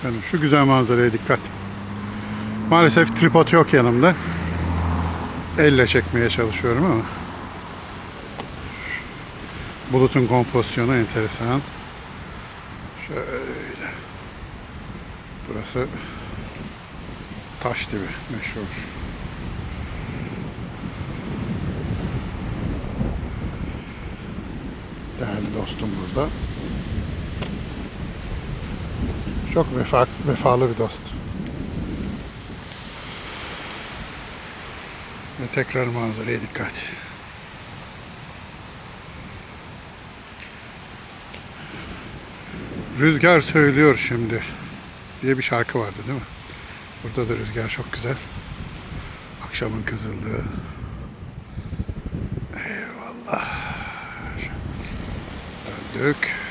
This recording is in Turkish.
Efendim, şu güzel manzaraya dikkat. Maalesef tripod yok yanımda. Elle çekmeye çalışıyorum ama. Bulutun kompozisyonu enteresan. Şöyle. Burası taş dibi meşhur. Değerli dostum burada. Çok vefa, vefalı bir dost. Ve tekrar manzaraya dikkat. Rüzgar söylüyor şimdi diye bir şarkı vardı değil mi? Burada da rüzgar çok güzel. Akşamın kızıllığı. Eyvallah. Döndük.